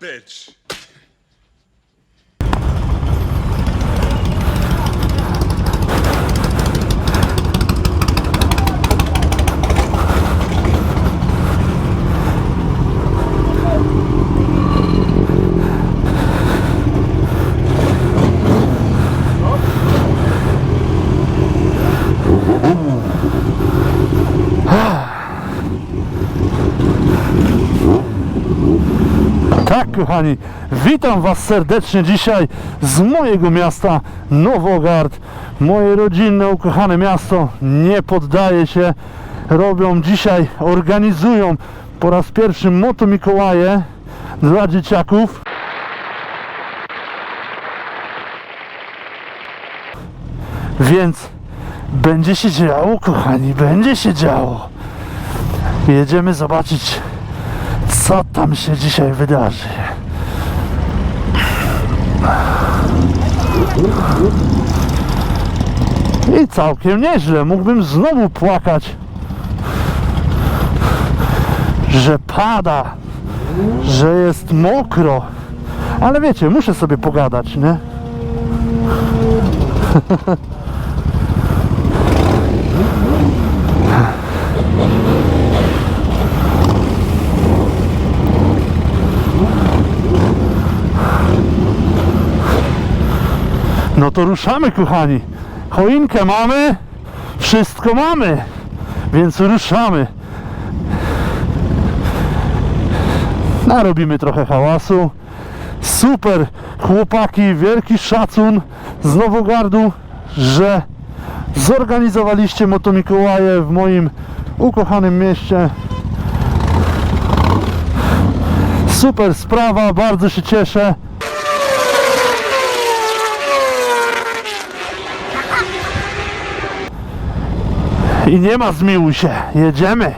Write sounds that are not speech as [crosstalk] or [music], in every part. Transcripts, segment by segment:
bitch. Tak, kochani, witam Was serdecznie dzisiaj z mojego miasta Nowogard. Moje rodzinne, ukochane miasto nie poddaje się. Robią dzisiaj, organizują po raz pierwszy Moto Mikołaje dla dzieciaków. Więc będzie się działo, kochani, będzie się działo. Jedziemy zobaczyć co tam się dzisiaj wydarzy. I całkiem nieźle. Mógłbym znowu płakać, że pada, że jest mokro. Ale wiecie, muszę sobie pogadać, nie? [laughs] No to ruszamy, kochani. Choinkę mamy, wszystko mamy, więc ruszamy. Narobimy trochę hałasu. Super, chłopaki, wielki szacun z Nowogardu, że zorganizowaliście Moto Mikołaje w moim ukochanym mieście. Super sprawa, bardzo się cieszę. I nie ma zmiłuj się, jedziemy.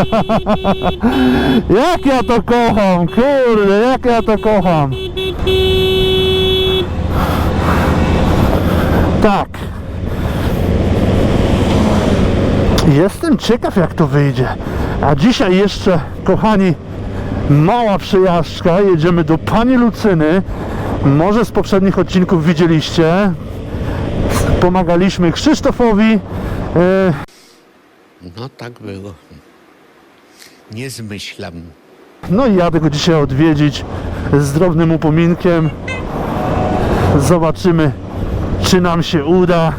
[laughs] Jak ja to kocham, kurde, jak ja to kocham. Tak. Jestem ciekaw jak to wyjdzie. A dzisiaj jeszcze, kochani, mała przejażdżka. Jedziemy do Pani Lucyny. Może z poprzednich odcinków widzieliście. Pomagaliśmy Krzysztofowi. E, No tak było. Nie zmyślam. No i jadę go dzisiaj odwiedzić z drobnym upominkiem. Zobaczymy, czy nam się uda. [laughs]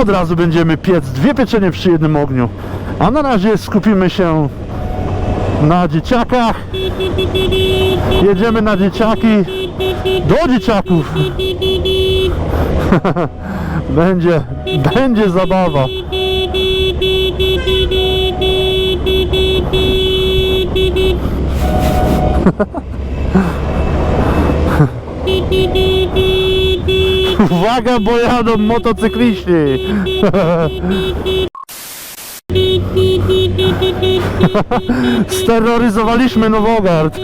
Od razu będziemy piec dwie pieczenie przy jednym ogniu. A na razie skupimy się na dzieciakach. Jedziemy na dzieciaki. Do dzieciaków. [laughs] będzie, będzie zabawa. [laughs] Uwaga, bo jadą motocykliści. [laughs] Steroryzowaliśmy Nowogard.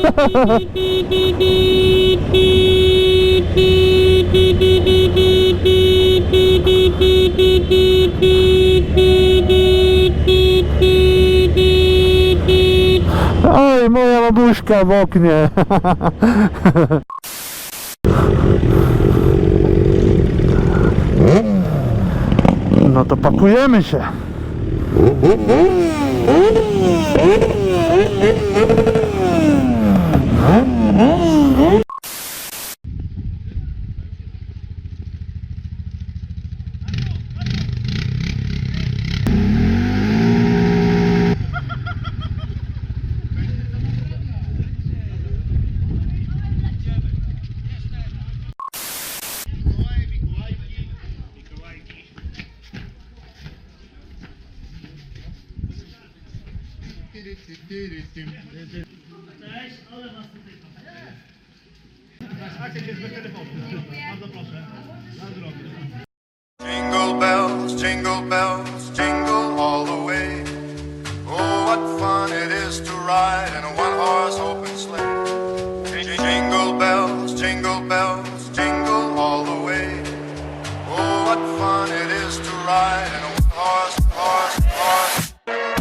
Oj, moja babuszka w oknie. No to pakujemy się. Mm-hmm. Jingle bells, jingle bells, jingle all the way. Oh, what fun it is to ride in a one-horse open sleigh. Jingle bells, jingle bells, jingle all the way. Oh, what fun it is to ride in a one-horse, horse, horse.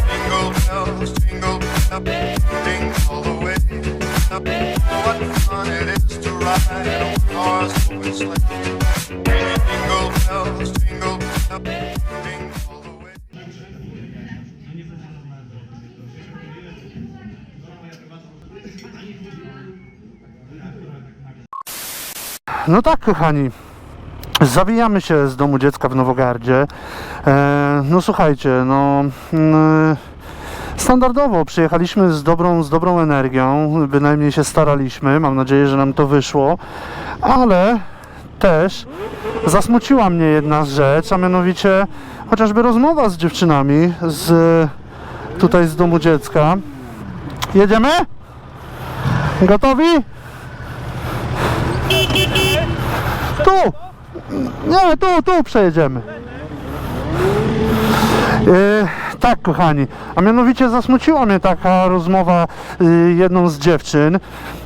Jingle bells, jingle No tak, kochani. Zawijamy się z domu dziecka w Nowogardzie. E, no słuchajcie, no. mm, Standardowo przyjechaliśmy z dobrą, z dobrą energią, bynajmniej się staraliśmy. Mam nadzieję, że nam to wyszło, ale też zasmuciła mnie jedna rzecz, a mianowicie chociażby rozmowa z dziewczynami z tutaj z domu dziecka. Jedziemy? Gotowi? Tu! Nie, tu, tu przejedziemy. E, tak, kochani. A mianowicie zasmuciła mnie taka rozmowa y, jedną z dziewczyn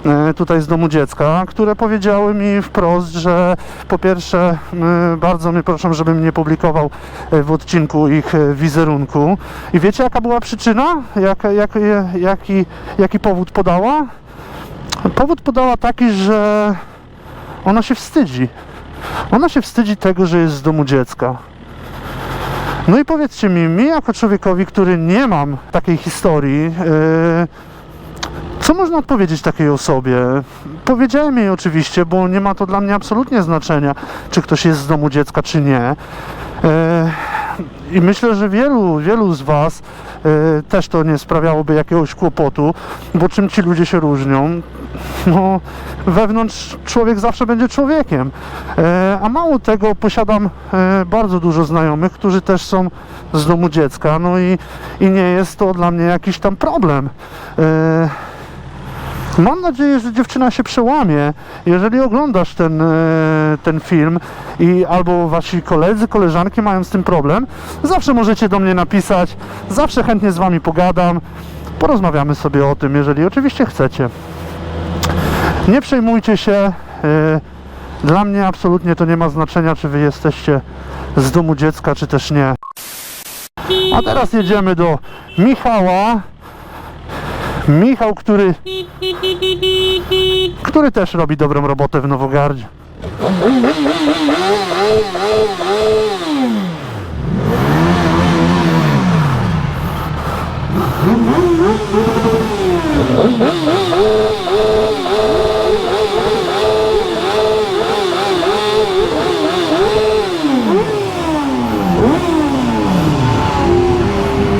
e, tutaj z domu dziecka, które powiedziały mi wprost, że po pierwsze y, bardzo mnie proszą, żebym nie publikował e, w odcinku ich e, wizerunku. I wiecie jaka była przyczyna? Jak, jak, jaki, jaki powód podała? Powód podała taki, że ona się wstydzi. Ona się wstydzi tego, że jest z domu dziecka. No i powiedzcie mi, mi jako człowiekowi, który nie mam takiej historii, yy, co można odpowiedzieć takiej osobie? Powiedziałem jej oczywiście, bo nie ma to dla mnie absolutnie znaczenia, czy ktoś jest z domu dziecka, czy nie. Yy, I myślę, że wielu, wielu z Was yy, też to nie sprawiałoby jakiegoś kłopotu, bo czym ci ludzie się różnią? No, wewnątrz człowiek zawsze będzie człowiekiem. E, a mało tego, posiadam e, bardzo dużo znajomych, którzy też są z domu dziecka, no i, i nie jest to dla mnie jakiś tam problem. E, Mam nadzieję, że dziewczyna się przełamie. Jeżeli oglądasz ten, e, ten film i albo wasi koledzy, koleżanki mają z tym problem, zawsze możecie do mnie napisać, zawsze chętnie z wami pogadam, porozmawiamy sobie o tym, jeżeli oczywiście chcecie. Nie przejmujcie się. y, Dla mnie absolutnie to nie ma znaczenia, czy wy jesteście z domu dziecka, czy też nie. A teraz jedziemy do Michała. Michał, który, który też robi dobrą robotę w Nowogardzie.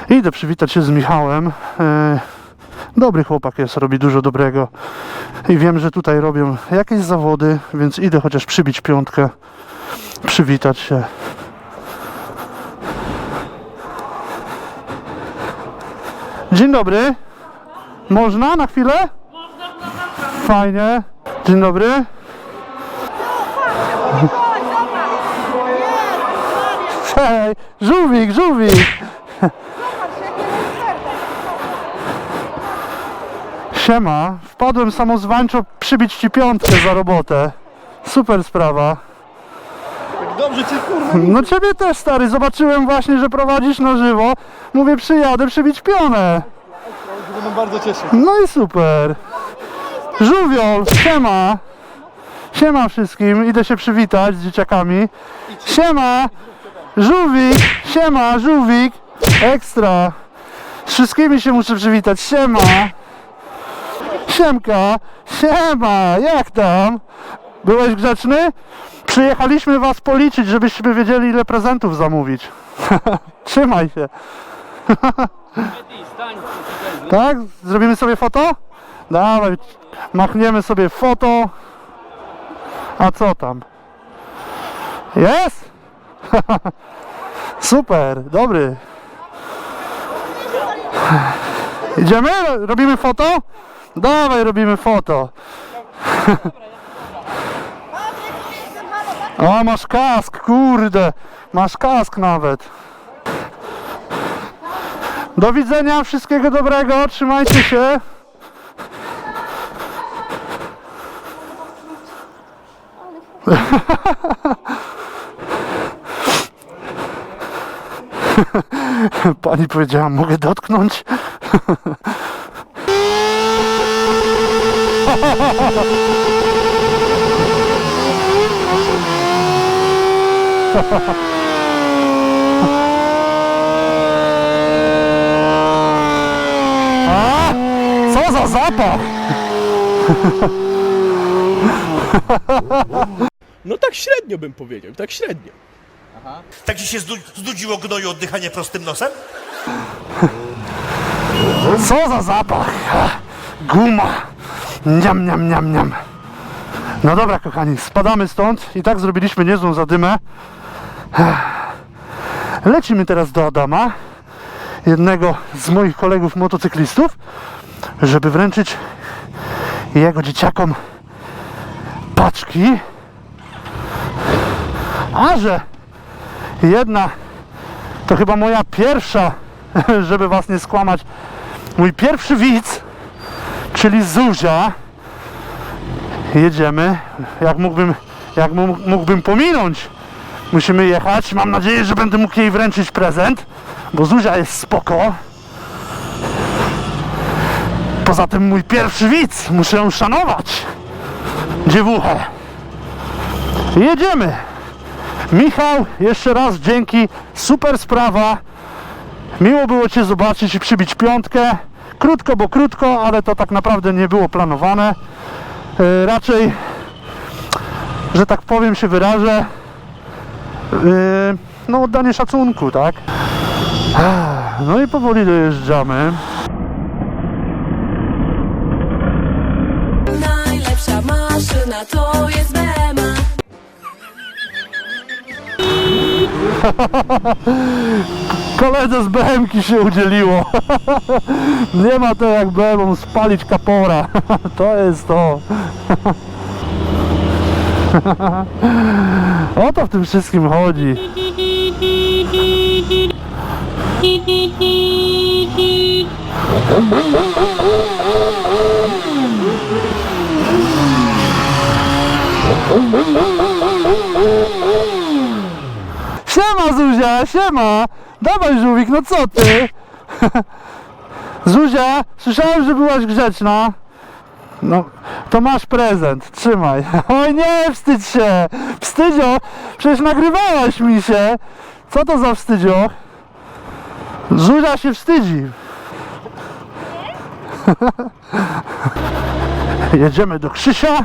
Idę przywitać się z Michałem. Dobry chłopak jest, robi dużo dobrego. I wiem, że tutaj robią jakieś zawody, więc idę chociaż przybić piątkę, przywitać się. Dzień dobry. Można na chwilę? Fajnie. Dzień dobry. Hej, żółwik, żółwik. Siema, wpadłem samozwańczo przybić ci piątkę za robotę. Super sprawa. Dobrze cię kurwa, No ciebie też stary, zobaczyłem właśnie, że prowadzisz na żywo. Mówię, przyjadę przybić pionę. będę bardzo cieszył. No i super. Żółwiol, siema. Siema wszystkim, idę się przywitać z dzieciakami. Siema. Żółwik, siema, żółwik. Ekstra. Z wszystkimi się muszę przywitać. Siema. Siemka. Siema, jak tam? Byłeś grzeczny? Przyjechaliśmy was policzyć, żebyśmy wiedzieli ile prezentów zamówić. [laughs] Trzymaj się. [laughs] Tak? Zrobimy sobie foto? Dawaj, machniemy sobie foto. A co tam? Jest? [laughs] Super, dobry. Idziemy? Robimy foto? Dawaj, robimy foto. O, masz kask, kurde. Masz kask nawet. Do widzenia, wszystkiego dobrego, trzymajcie się. [laughs] Pani powiedziała, mogę dotknąć? [laughs] A? Co za zapach! No tak średnio bym powiedział, tak średnio. Tak ci się zdu- znudziło gnoju oddychanie prostym nosem? Co za zapach! Guma! Niam, niam, niam, niam. No dobra, kochani, spadamy stąd. I tak zrobiliśmy niezłą zadymę. Lecimy teraz do Adama, jednego z moich kolegów motocyklistów, żeby wręczyć jego dzieciakom paczki. A że jedna to chyba moja pierwsza, [laughs] żeby was nie skłamać, mój pierwszy widz, czyli Zuzia. Jedziemy. Jak mógłbym, jak mógłbym pominąć, musimy jechać. Mam nadzieję, że będę mógł jej wręczyć prezent, bo Zuzia jest spoko. Poza tym mój pierwszy widz, muszę ją szanować. Dziewuchę. Jedziemy. Michał, jeszcze raz dzięki, super sprawa. Miło było Cię zobaczyć i przybić piątkę. Krótko, bo krótko, ale to tak naprawdę nie było planowane. E, raczej, że tak powiem, się wyrażę, e, no oddanie szacunku, tak? No i powoli dojeżdżamy. Najlepsza maszyna to jest Bema. [laughs] Koledze z BM-ki się udzieliło. [laughs] Nie ma to jak BM spalić kapora. [laughs] To jest to. [laughs] O to w tym wszystkim chodzi. Siema Zuzia, siema! Dawaj żółwik, no co ty? [laughs] Zuzia, słyszałem, że byłaś grzeczna. No, to masz prezent, trzymaj. [laughs] Oj nie, wstydź się! Wstydzio, przecież nagrywałaś mi się. Co to za wstydzio? Zuzia się wstydzi. [laughs] Jedziemy do Krzysia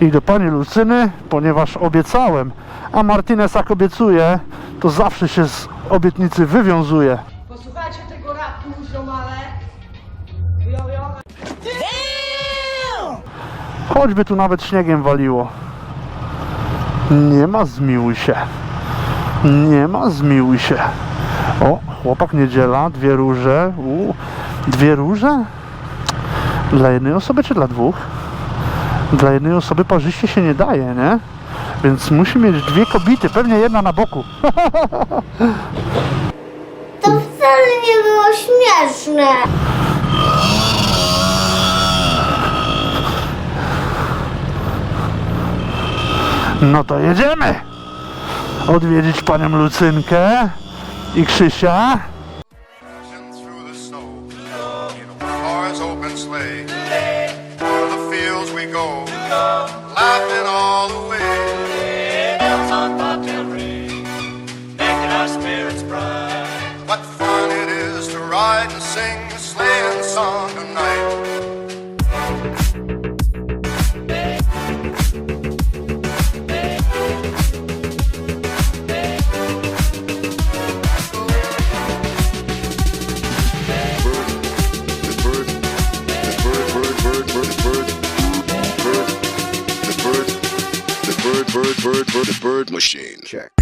i do pani Lucyny, ponieważ obiecałem, a Martinez jak obiecuje, to zawsze się z obietnicy wywiązuje. Posłuchajcie tego rapu, ziomale. Choćby tu nawet śniegiem waliło. Nie ma zmiłuj się. Nie ma zmiłuj się. O, chłopak niedziela, dwie róże. U, dwie róże? Dla jednej osoby czy dla dwóch? Dla jednej osoby parzyście się nie daje, nie? Więc musi mieć dwie kobiety, pewnie jedna na boku. [laughs] To wcale nie było śmieszne. No to jedziemy! Odwiedzić panią Lucynkę i Krzysia. Bird machine. Check.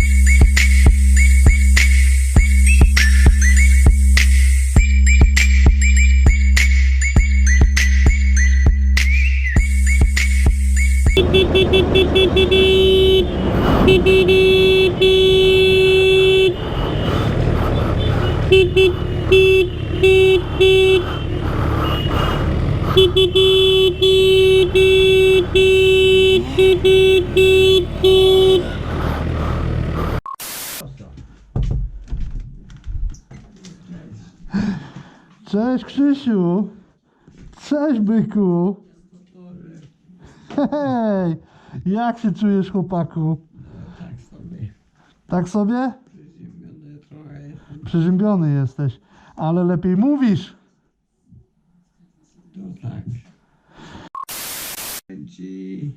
Krzysiu! Cześć byku! Hej! Jak się czujesz chłopaku? Tak sobie? Przeziębiony jesteś, ale lepiej mówisz. Ci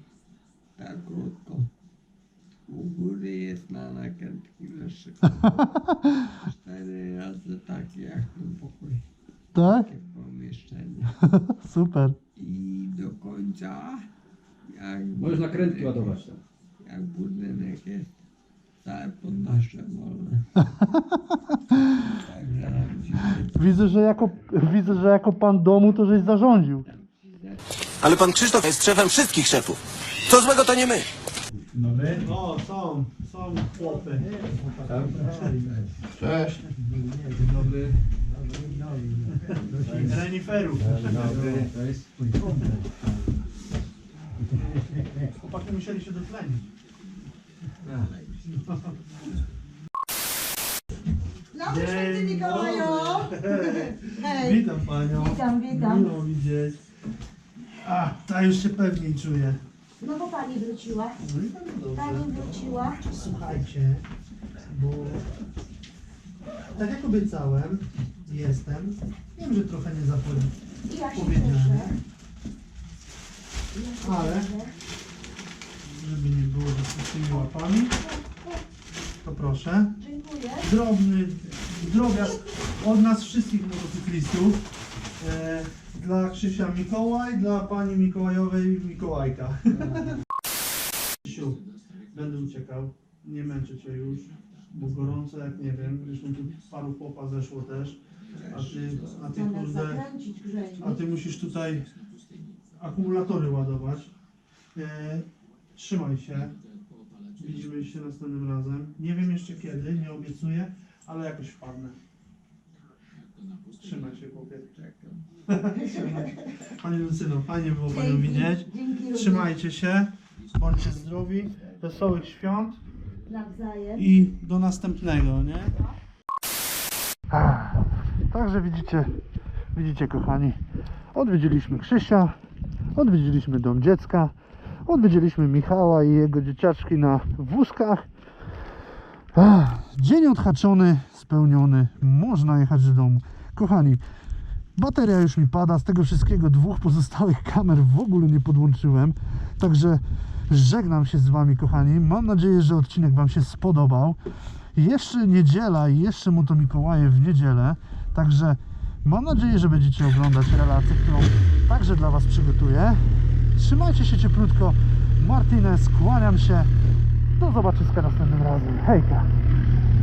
tak krótko. U góry jest na nakrętki wyższy. [laughs] Cztery razy takie jak ten pokój. Tak? Takie pomieszczenie. [laughs] Super. I do końca jak Możesz nakrętki ładować tam. Jak budynek jest całe podnasze wolne. Także [laughs] nam się Widzę, że jako, widzę, że jako pan domu to żeś zarządził. Ale pan Krzysztof jest szefem wszystkich szefów. Co złego to nie my. O, są, są chłopy. Cześć. Reniferów. Chłopaki musieli się dotlenić. Dobry święty Mikołaju! Hej! Witam panią. Witam, witam. Miło widzieć. A, ta już się pewniej czuje. No bo pani wróciła. No i bardzo dobrze. Pani wróciła. Słuchajcie, bo tak jak obiecałem, jestem. Wiem, że trochę nie. I ja się Powiedziane. cieszę. Ale żeby nie było że z tymi łapami, to proszę. Dziękuję. Drobny drobiazg od nas wszystkich motocyklistów. E, dla Krzysia Mikołaj, dla pani Mikołajowej Mikołajka. Krzysiu, będę uciekał. Nie męczę cię już, bo gorąco jak nie wiem. Zresztą tu paru chłopa zeszło też. A ty, a ty kurde, a ty musisz tutaj akumulatory ładować. E, trzymaj się. Widzimy się następnym razem. Nie wiem jeszcze kiedy, nie obiecuję, ale jakoś wpadnę. Trzymaj się, chłopie. [laughs] Panie Lucyno, fajnie było Panią widzieć. Trzymajcie się, bądźcie zdrowi, wesołych świąt Nawzajem. i do następnego, nie? Także widzicie, widzicie kochani, odwiedziliśmy Krzysia, odwiedziliśmy dom dziecka, odwiedziliśmy Michała i jego dzieciaczki na wózkach. Ach, Dzień odhaczony, spełniony, można jechać do domu. Kochani, bateria już mi pada, z tego wszystkiego dwóch pozostałych kamer w ogóle nie podłączyłem, także żegnam się z Wami kochani, mam nadzieję, że odcinek Wam się spodobał. Jeszcze niedziela i jeszcze mu to Mikołaje w niedzielę, także mam nadzieję, że będziecie oglądać relację, którą także dla Was przygotuję. Trzymajcie się cieplutko, Martinez, kłaniam się, do zobaczyska następnym razem, hejka!